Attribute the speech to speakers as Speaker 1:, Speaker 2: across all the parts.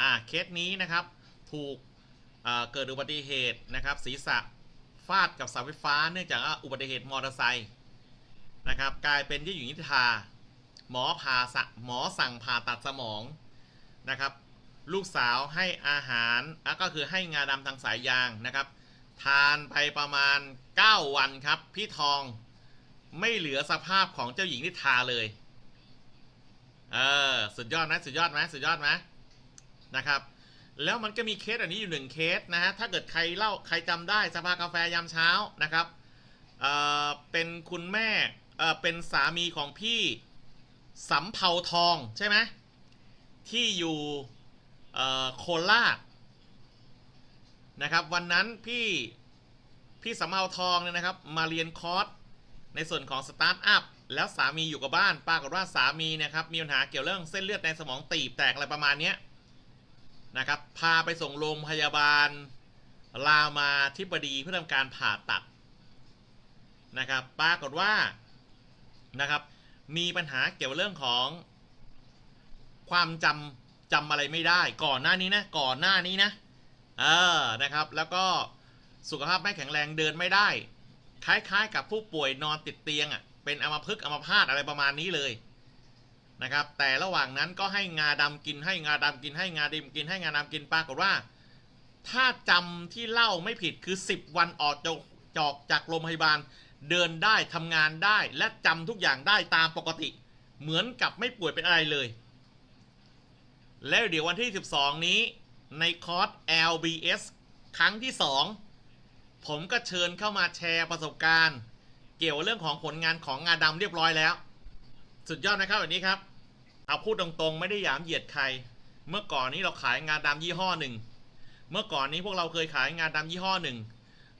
Speaker 1: อ่าเคสนี้นะครับถูกเกิดอุบัติเหตุนะครับ ศีรษะฟาดกับเสาไฟฟ้า เนื่องจากอุบัติเหตุมอเตอร์ไซค์นะครับกลายเป็นที่อยู่นิทาหมอผ่าสะหมอสั่งผ่าตัดสมองนะครับ ลูกสาวให้อาหารก็คือให้งาดำทางสายยางนะครับ ทานไปประมาณ 9 วันครับ พี่ทองไม่เหลือสภาพของเจ้าหญิงนิทาเลย เออ สุดยอดไหมสุดยอดไหมสุดยอดไหม นะครับแล้วมันก็มีเคสอันนี้อยู่หนึ่งเคสนะฮะถ้าเกิดใครเล่าใครจำได้สภากาแฟยามเช้านะครับเอ่อเป็นคุณแม่เอ่อเป็นสามีของพี่สำเภาทองใช่ไหมที่อยู่เอ่อโคราชนะครับวันนั้นพี่พี่สำเภาทองเนี่ยนะครับมาเรียนคอร์สในส่วนของสตาร์ทอัพแล้วสามีอยู่กับบ้านปรากฏว่าสามีนะครับมีปัญหาเกี่ยวเรื่องเส้นเลือดในสมองตีบแตกอะไรประมาณเนี้ย นะครับ พาไปส่งโรงพยาบาล รามาธิบดีเพื่อทำการผ่าตัดนะครับปรากฏว่านะครับมีปัญหาเกี่ยวกับเรื่องของ ความจำจำอะไรไม่ได้ ก่อนหน้านี้นะก่อนหน้านี้นะเออนะครับ แล้วก็สุขภาพไม่แข็งแรงเดินไม่ได้ คล้ายๆ กับผู้ป่วยนอนติดเตียงอะ่ะเป็นอัมพฤกษ์อัมพาตอะไรประมาณนี้เลย นะครับ แต่ระหว่างนั้นก็ให้งาดำกินให้งาดำกินให้งาดิมกินให้งาดำกินปรากฏว่า ถ้าจำที่เล่าไม่ผิดคือ 10 วันออกจากจอกจากโรงพยาบาลเดินได้ทำงานได้และจำทุกอย่างได้ตามปกติ เหมือนกับไม่ป่วยเป็นอะไรเลย แล้วเดี๋ยววันที่ 12 นี้ในคอร์ส LBS ครั้งที่ 2 ผมก็เชิญเข้ามาแชร์ประสบการณ์ เกี่ยวกับเรื่องของผลงานของงาดำเรียบร้อยแล้ว สุดยอดนะครับแบบนี้ครับ เอาพูดตรงๆ ไม่ได้หยามเหยียดใคร เมื่อก่อนนี้เราขายงานดำยี่ห้อหนึ่ง เมื่อก่อนนี้พวกเราเคยขายงานดำยี่ห้อหนึ่ง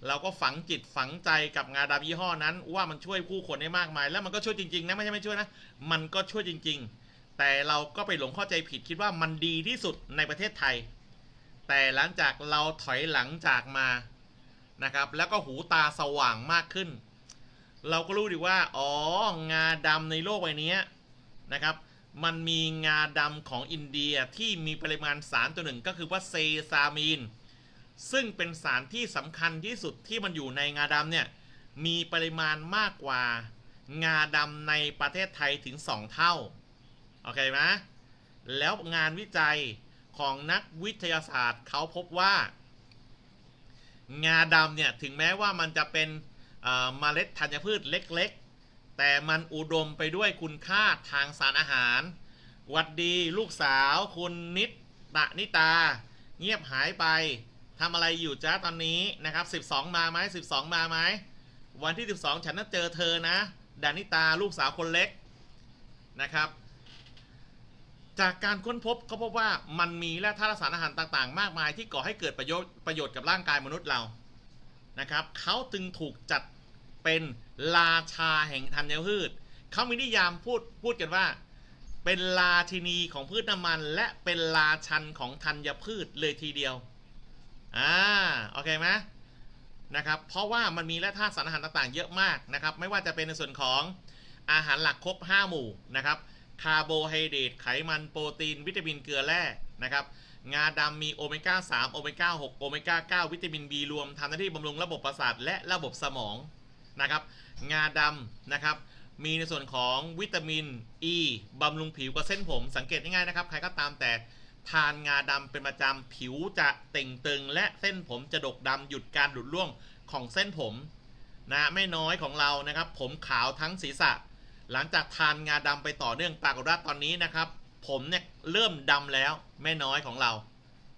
Speaker 1: เราก็ฝังจิตฝังใจกับงานดำยี่ห้อนั้น ว่ามันช่วยผู้คนได้มากมาย แล้วมันก็ช่วยจริงๆนะไม่ใช่ไม่ช่วยนะ มันก็ช่วยจริง ๆ แต่เราก็ไปหลงเข้าใจผิดคิดว่ามันดีที่สุดในประเทศไทย แต่หลังจากเราถอยหลังจากมานะครับ แล้วก็หูตาสว่างมากขึ้น เราก็รู้ดีว่า อ๋อ งาดำในโลกใบนี้นะครับ มันมีงาดำของอินเดียที่มีปริมาณสารตัวหนึ่งก็คือว่าเซซามีน ซึ่งเป็นสารที่สำคัญที่สุดที่มันอยู่ในงาดำเนี่ย มีปริมาณมากกว่า งาดำในประเทศไทยถึง 2 เท่า โอเคไหมแล้วงานวิจัยของนักวิทยาศาสตร์เขาพบว่า งาดำเนี่ย ถึงแม้ว่ามันจะเป็นเมล็ดธัญพืชเล็ก แต่มันอุดมไปด้วยคุณค่าทางสารอาหาร วัดดีลูกสาวคุณนิตตะนิตา เงียบหายไปทำอะไรอยู่จ้าตอนนี้นะครับ 12 มาไหม12 มาไหมวันที่ 12 ฉันน่าเจอเธอนะดานิตาลูกสาวคนเล็กนะครับ จากการค้นพบเขาพบว่ามันมีแร่ธาตุสารอาหารต่างๆ มากมายที่ก่อให้เกิดประโยชน์ประโยชน์กับร่างกายมนุษย์เรานะครับเขาจึงถูกจัด เป็นราชาแห่งธัญพืชเขามีนิยามพูดพูดกันว่า เป็นราชินีของพืชน้ำมัน และเป็นราชันของธัญพืชเลยทีเดียวอ่าโอเคไหมนะครับเพราะว่ามันมีแร่ธาตุสารอาหารต่างๆ เยอะมากนะครับไม่ว่าจะเป็นในส่วนของอาหารหลักครบ 5 หมู่นะครับคาร์โบไฮเดรตไขมันโปรตีน วิตามินเกลือแร่นะครับงาดำมีโอเมก้า 3 โอเมก้า 6 โอเมก้า 9 วิตามิน B รวมทำหน้าที่บำรุงระบบประสาทและระบบสมอง นะครับงาดำนะครับมีในส่วนของวิตามิน E บำรุงผิวกับเส้นผม สังเกตง่ายๆนะครับ ใครก็ตามแต่ทานงาดำเป็นประจำผิวจะเต่งตึง และเส้นผมจะดกดำหยุดการหลุดร่วงของเส้นผมนะไม่น้อยของเรานะครับ ผมขาวทั้งศีรษะ หลังจากทานงาดำไปต่อเนื่องปรากฏว่าตอนนี้นะครับ ผมเนี่ยเริ่มดำแล้วไม่น้อยของเรา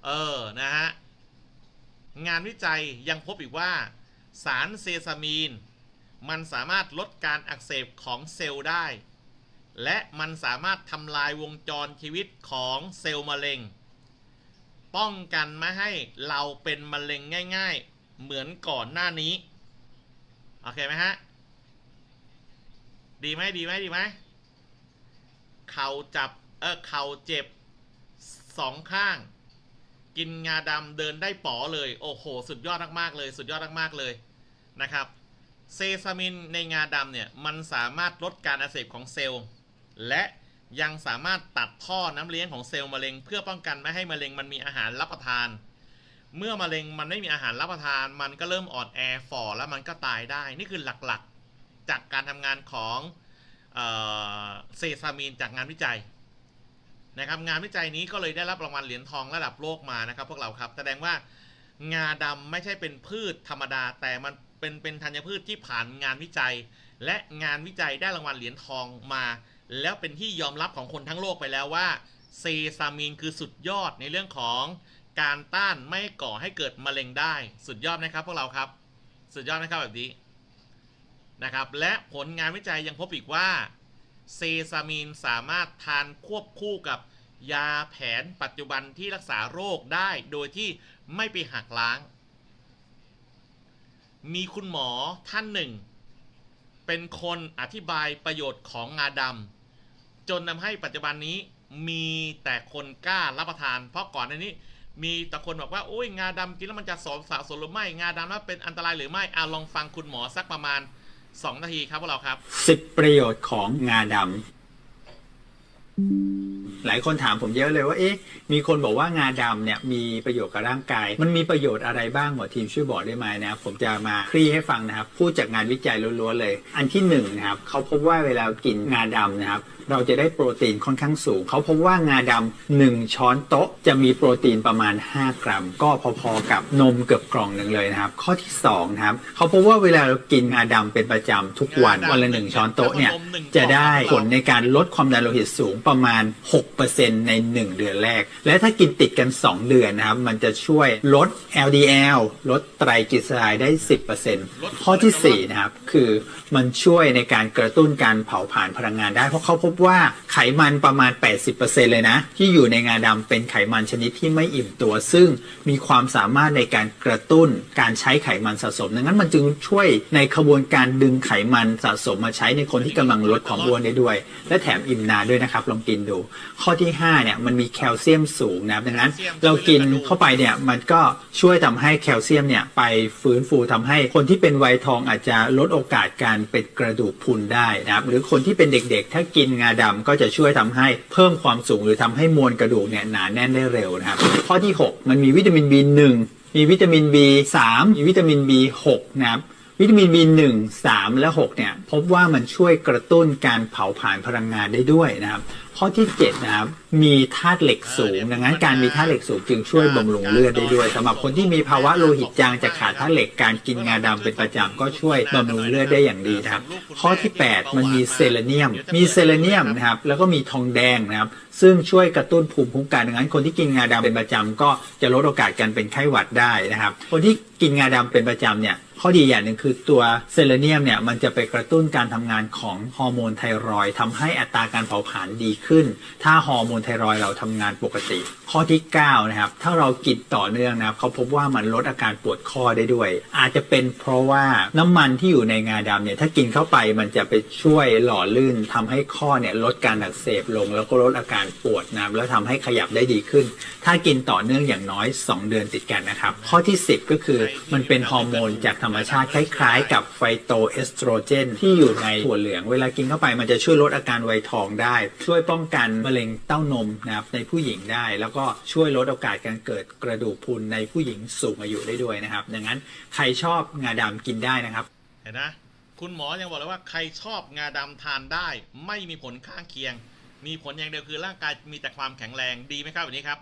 Speaker 1: เออนะฮะงานวิจัยยังพบอีกว่า สารเซซามีน มันสามารถลดการอักเสบของเซลล์ได้ และมันสามารถทำลายวงจรชีวิตของเซลล์มะเร็ง ป้องกันไม่ให้เราเป็นมะเร็งง่าย ๆ เหมือนก่อนหน้านี้ โอเคไหมฮะ ดีไหมดีไหมดีไหมเข่าจับ เออเข่าเจ็บสองข้าง กินงาดำเดินได้ป๋อเลย โอ้โห สุดยอดมากๆเลย สุดยอดมากๆเลยนะครับ เซซามินในงาดำเนี่ยมันสามารถลดการอักเสบของเซลล์ และยังสามารถตัดท่อน้ำเลี้ยงของเซลล์มะเร็ง เพื่อป้องกันไม่ให้มะเร็งมันมีอาหารรับประทาน เมื่อมะเร็งมันไม่มีอาหารรับประทาน มันก็เริ่มอ่อนแอฝ่อแล้วมันก็ตายได้ นี่คือหลักๆ จากการทำงานของเซซามีนจากงานวิจัยนะครับงานวิจัยนี้ก็เลยได้รับรางวัลเหรียญทองระดับโลกมานะครับ พวกเราครับ แสดงว่างาดำไม่ใช่เป็นพืชธรรมดาแต่มัน เป็นเป็นธัญพืชที่ผ่านงานวิจัย และงานวิจัยได้รางวัลเหรียญทองมา แล้วเป็นที่ยอมรับของคนทั้งโลกไปแล้วว่า เซซามีนคือสุดยอดในเรื่องของการต้านไม่ก่อให้เกิดมะเร็งได้ สุดยอดนะครับพวกเราครับ สุดยอดนะครับแบบนี้นะครับ และผลงานวิจัยยังพบอีกว่า เซซามีนสามารถทานควบคู่กับยาแผนปัจจุบันที่รักษาโรคได้โดยที่ไม่ไปหักล้าง มีคุณหมอท่านหนึ่ง เป็นคนอธิบายประโยชน์ของงาดำจนทำให้ปัจจุบันนี้มีแต่คนกล้ารับประทาน เพราะก่อนหน้านี้ มีแต่คนบอกว่าโอ้ยงาดำกินแล้วมันจะสมสารสนหรือไม่งาดำแล้วเป็นอันตรายหรือไม่อาลองฟังคุณหมอสักประมาณ 2 นาทีครับพวกเราครับ
Speaker 2: สิบประโยชน์ของงาดำ หลายคนถามผมเยอะเลยว่าเอ๊ะมีคนบอกว่างาดำเนี่ยมีประโยชน์กับร่างกาย มันมีประโยชน์อะไรบ้างหมอทีมช่วยบอกได้ไหมนะครับผมจะมาคลี่ให้ฟังนะครับพูดจากงานวิจัยล้วนๆเลย อันที่หนึ่งนะครับเขาพบว่าเวลากินงาดำนะครับ เราจะได้โปรตีนค่อนข้างสูง เขาพบว่างาดำหนึ่งช้อนโต๊ะจะมีโปรตีนประมาณ 5 กรัม ก็พอๆกับนมเกือบกล่องหนึ่งเลยนะครับ ข้อที่สองนะครับเขาพบว่าเวลาเรากินงาดำเป็นประจำทุกวัน
Speaker 1: งาดำ
Speaker 2: วันละหนึ่งช้อนโต๊ะเนี่ย
Speaker 1: แล้วก็นมหนึ่ง
Speaker 2: จะได้
Speaker 1: กล่
Speaker 2: ผ
Speaker 1: อง
Speaker 2: ลในการลดความดันโลหิตสูงประมาณ 6%ใน 1 เดือนแรก และถ้ากินติดกัน 2 เดือนนะครับ มันจะช่วยลด LDL ลดไตรกลีเซอไรด์ได้ 10%ข้อทีสี่4นะครับคือมันช่วยในการกระตุ้นการเผาผลาญพลังงานได้เพราะเขาพบว่าไขมันประมาณ 80%เลยนะ ที่อยู่ในงาดำเป็นไขมันชนิดที่ไม่อิ่มตัว ซึ่งมีความสามารถในการกระตุ้นการใช้ไขมันสะสม ดังนั้นมันจึงช่วยในขบวนการดึงไขมันสะสมมาใช้ในคนที่กำลังลดความอ้วนได้ด้วย และแถมอิ่มนานด้วยนะครับลองกินดู ข้อที่5เนี่ยมันมีแคลเซียมสูงนะครับดังนั้น
Speaker 1: แคลเซียม
Speaker 2: เรากิน
Speaker 1: ช่วยเรื่องกระดูก
Speaker 2: เข้าไปเนี่ยมันก็ช่วยทำให้แคลเซียมเนี่ยไปฟื้นฟูทำให้คนที่เป็นวัยทองอาจจะลดโอกาสการเป็นกระดูกพรุนได้นะครับหรือคนที่เป็นเด็กๆ ถ้ากินงาดำก็จะช่วยทำให้เพิ่มความสูงหรือทำให้มวลกระดูกเนี่ยหนาแน่นได้เร็วนะครับ ข้อที่ 6 มันมีวิตามิน B1 มีวิตามิน B3 มีวิตามิน B6 นะครับวิตามิน B1 3 และ 6 เนี่ย พบว่ามันช่วยกระตุ้นการเผาผลาญพลังงานได้ด้วยนะครับ ข้อที่7นะครับมีธาตุเหล็กสูง ดังนั้นการมีธาตุเหล็กสูงจึงช่วยบำรุงเลือดได้ด้วยสำหรับคนที่มีภาวะโลหิตจางจากขาดธาตุเหล็กการกินงาดำเป็นประจำก็ช่วยบำรุงเลือดได้อย่างดีนะครับข้อที่ 8 มันมีเซเลเนียม มีเซเลเนียมนะครับแล้วก็มีทองแดงนะครับซึ่งช่วยกระตุ้นภูมิคุ้มกันดังนั้น คนที่กินงาดำเป็นประจำก็จะลดโอกาสการเป็นไข้หวัดได้นะครับคนที่กินงาดำเป็นประจำเนี่ยข้อดีอย่างหนึ่งคือตัวเซเลเนียมเนี่ยมันจะไปกระตุ้นการทำงานของฮอร์โมนไทรอยด์ทำให้อัตราการเผาผลาญดีขึ้นถ้าฮอร์โมนไทรอยเราทำงานปกติ ข้อที่ 9 นะครับ ถ้าเรากินต่อเนื่องนะครับเขาพบว่ามันลดอาการปวดข้อได้ด้วย อาจจะเป็นเพราะว่าน้ำมันที่อยู่ในงาดำเนี่ยถ้ากินเข้าไปมันจะไปช่วยหล่อลื่นทำให้ข้อเนี่ยลดการอักเสบลง แล้วก็ลดอาการปวดนะครับแล้วทำให้ขยับได้ดีขึ้น ถ้ากินต่อเนื่องอย่างน้อย 2 เดือนติดกันนะครับ ข้อที่ 10 ก็คือมันเป็นฮอร์โมนจากธรรมชาติคล้ายๆ กับไฟโตเอสโตรเจนที่อยู่ในถั่วเหลือง เวลากินเข้าไปมันจะช่วยลดอาการไวทองได้ช่วยป้องกันมะเร็งเต้านมนะครับในผู้หญิงได้ แล้วก็ช่วยลดโอกาสการเกิดกระดูกพรุนในผู้หญิงสูงอายุได้ด้วยนะครับ ดังนั้นใครชอบงาดำกินได้นะครับ
Speaker 1: เห็นนะคุณหมอยังบอกเลยว่าใครชอบงาดำทานได้ ไม่มีผลข้างเคียง มีผลอย่างเดียวคือร่างกายมีแต่ความแข็งแรงดีไหมครับวันนี้ครับ